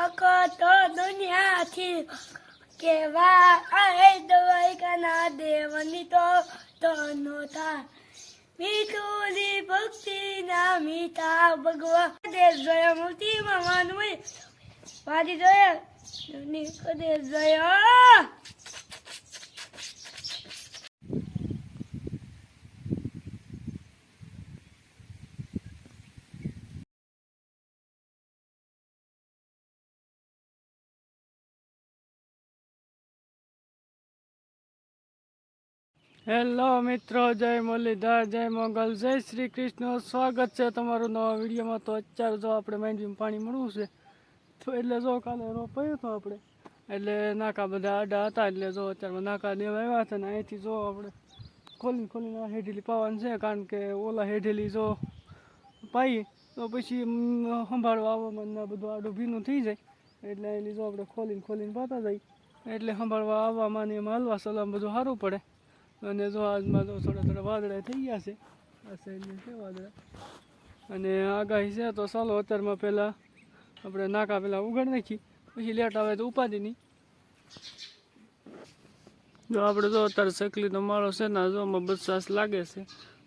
આખો તો દુનિયાથી કેવા આય દવાઈ કના દેવની તો તો નો થા મીઠુલી ભક્તિ ના મીઠા ભગવા દે જોયા મૂર્તિ મામાનું હોય? વાજી જોયા. કદે જોયા. હેલો મિત્રો, જય મુરલીધર જય મંગલ, જય શ્રી કૃષ્ણ. સ્વાગત છે તમારું નવા વિડીયોમાં. તો અત્યારે જો આપણે માંડવીમાં પાણી મળવું છે, તો એટલે જો કાલે રોપાયું હતો આપણે. એટલે નાકા બધા આડા હતા, એટલે જો અત્યારમાં નાકા દેવા આવ્યા હતા ને અહીંથી જો આપણે ખોલીને ખોલીને હેઢેલી પાવાની છે, કારણ કે ઓલા હેઢેલી જો પાઈ, તો પછી સંભાળવા આવવામાં ને બધું આડું ભીનું થઈ જાય. એટલે એની જો આપણે ખોલીને ખોલીને પાતા જાય. એટલે સંભાળવા આવવામાં ને એમાં હલવા સલામ બધું સારું પડે. અને જો આજમાં તો થોડા થોડા વાદળા થઈ ગયા છે. આ સાઈડને છે વાદળા. અને આગાહી છે તો ચાલો અત્યારમાં પહેલાં આપણે નાકા પહેલાં ઉગાડી નાખી. પછી લેટ આવે તો ઉપાધિ નહીં. જો આપણે જો અત્યારે સકલીનો માળો છે ને જો આમાં બસાસ લાગે છે.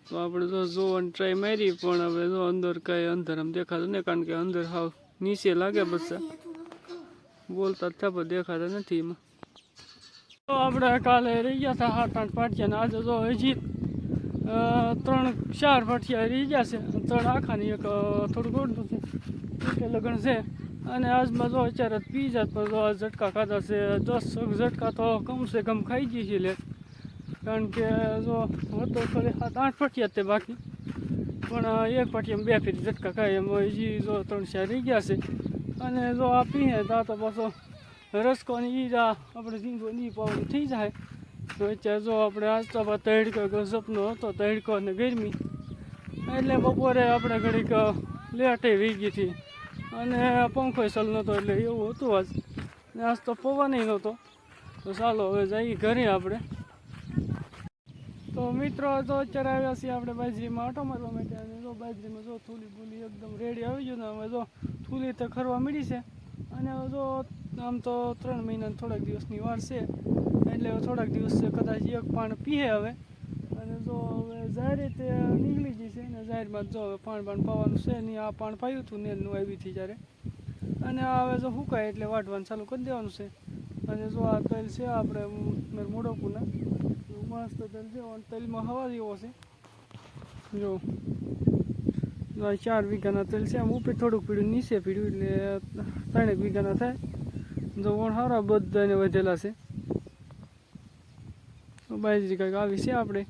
તો આપણે જો જોવાની ટ્રાય મારી, પણ હવે જો અંદર કાંઈ અંદર આમ દેખાતું નહીં, કારણ કે અંદર હાવ નીચે લાગે બચ્ચા બોલતા થયા પણ દેખાતા નથી એમાં. તો આપણે કાલે રહી ગયા હતા સાત આઠ પાટિયા આજે જો હજી ત્રણ ચાર પાટિયા રહી ગયા છે. ત્રણ આખાની એક થોડું થોડુંક છે. કે લગ્ન છે. અને આજમાં જો અત્યારે પી જાત પર જો ઝટકા ખાધા છે. દસ ઝટકા તો કમસે કમ ખાઈ ગઈ છે લે. કારણ કે જો હતો ખાલી સાત આઠ પાટિયા તે બાકી. પણ એક પાટિયામાં બે ફેરી ઝટકા ખાય એમ હજી જો ત્રણ ચાર રહી ગયા છે. અને જો આ પીએ તો પાછો રસકો ને ઈ જા આપણે ઝીંગો ની પાવડી થઈ જાય. અત્યારે જો આપણે આસ્તામાં તડકો ગઝપનો હતો, તડકો અને ગરમી. એટલે બપોરે આપણે ઘડીક લેટે વી ગઈ હતી. અને પંખો સલ નહોતો એટલે એવું હતું આજ. ને આજ તો પવન નહોતો તો ચાલો, હવે જઈએ ઘરે આપણે તો મિત્રો તો અત્યારે આવ્યા છીએ આપણે બાજરીમાં. આટો મારવા માટે અને જો બાજરીમાં જો થૂલી બુલી એકદમ રેડી આવી ગયું ને, હવે જો થૂલી તો ખરવા મળી છે. અને હવે જો આમ તો ત્રણ મહિના થોડાક દિવસની વાર છે. એટલે થોડાક દિવસ છે, કદાચ એક પાણ પીએ હવે. અને જો હવે જાહેર તે નીકળી જશે ને, જાહેરમાં જો હવે પાણ પાણ પાવાનું છે નહીં આ પાણ પાયું હતું નેલનું આવી હતી જ્યારે. અને આ હવે જો હુકાય એટલે વાટવાનું ચાલુ કરી દેવાનું છે. અને જો આ તલ છે, આપણે મોડોકુના મસ્ત તલ છે, અને તલમાં હવા જેવો છે. જો ચાર વીઘાના તલ છે, આમ ઉપર થોડુંક પીડ્યું નીચે પીડ્યું એટલે ત્રણેક વીઘાના થાય. જો વણ સારા બધાને વધેલા છે. બાજરી કાંઈક આવી છે આપણે?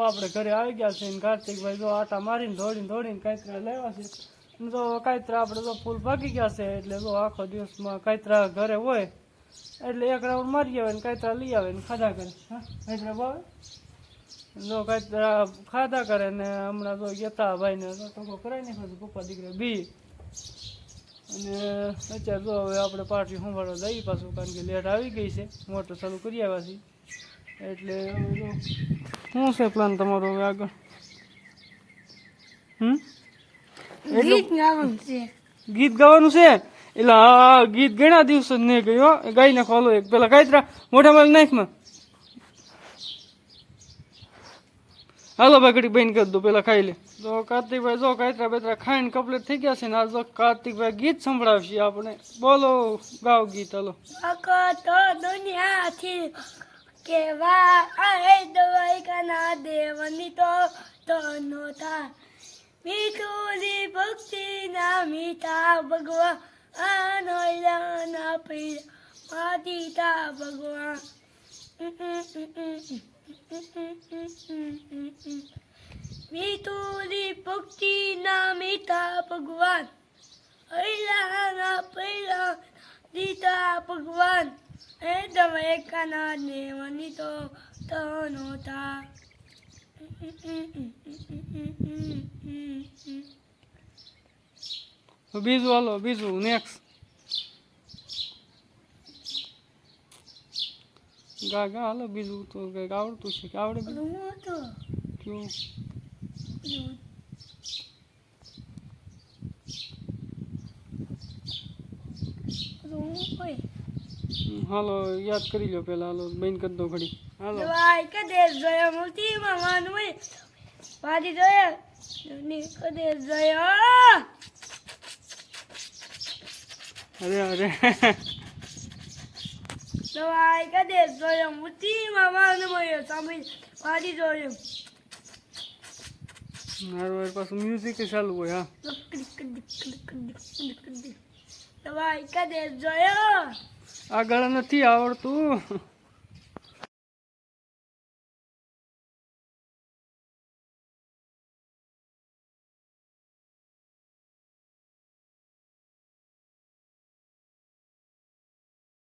જો આપણે ઘરે આવી ગયા છે ને કાર્તિકભાઈ જો આટા મારીને દોડીને દોડીને કાંઈતરા લેવા છે. તો કાંઈતરા આપણે તો ફૂલ પાકી ગયા છે એટલે જો આખો દિવસમાં કાંઈતરા ઘરે હોય એટલે એક રાઉન્ડ મારી આવે ને કાંઈતરા લઈ આવે ને ખાધા કરે. હા, કાંતરા ભાવે જો કાંઈતરા ખાધા કરે ને હમણાં જો ગેતા ભાઈને તો ટકો કરાવી નાખ્યો પપ્પા દીકરા બી. અને અત્યારે જો હવે આપણે પાર્ટી સંભાળવા જઈએ પાછું કારણ કે લેટ આવી ગઈ છે. મોટર ચાલુ કરી આવ્યા છીએ. એટલે શું છે પ્લાન તમારો હવે આગળ? હમ? ગીત ગાવાનું છે. ગીત ગાવાનું છે? એટલે આ ગીત ઘણા દિવસો જ નહીં ગયો ગાઈ નાખો હાલો એક. પેલા કાયતરા મોટા માલ નાખમાં હાલો ભાઈ બેન કરી દો. પેલા ખાઈ લે. તો કાર્તિકભાઈ જો કાયતરા બેતરા ખાઈને કમ્પ્લીટ થઈ ગયા છે ને આ જો કાર્તિકભાઈ ગીત સંભળાવશે આપણે. બોલો ગાવ ગીત હાલો. દુનિયાથી કેવા આય દવાઈ કના દેવની તો તો નોતા મીઠુલી ભક્તિ ના મીઠા ભગવા આનો ના પીર માતીતા ભગવાન. મીઠુલી ભક્તિ ના મીઠા ભગવાન અહિલાના પૈલા દીતા ભગવાન. તો નો થા બીજું હાલો બીજું નેક્સ્ટ ગા ગા હાલો બીજું તો કંઈક આવડતું છે કે આવડે બીજું? કયું? હોય. હમ, હાલો યાદ કરી લો પેલા હાલો બેન કર દો ઘડી. હાલો. ભાઈ કદે જોયા મૂર્તિ મામાન હોય. પાડી જોયા ની કદે જોયા. અરે અરે. ભાઈ કદે જોયા મૂર્તિ મામાન હોય. સાંભળી પાડી જોયો મારું વાર પાછું મ્યુઝિક ચાલુ હોય હા. દવાઈ કદે જોયો. આગળ નથી આવડતું.